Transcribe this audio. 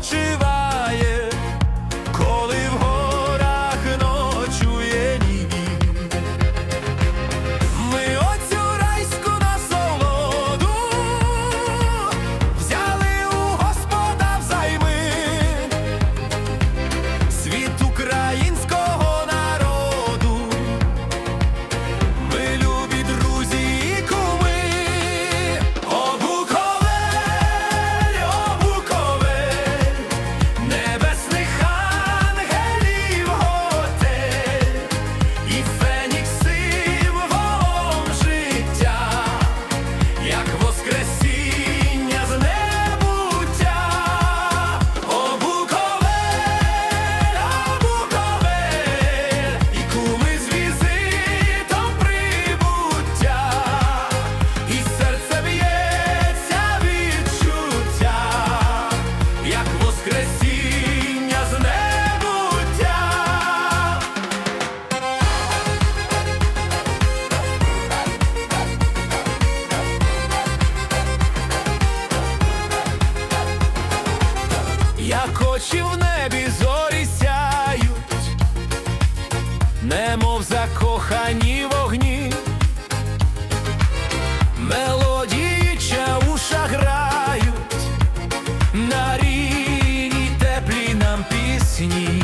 去吧 наче в небі зорі сяють, немов закохані вогні, мелодії чауша грають, на рідній теплі нам пісні.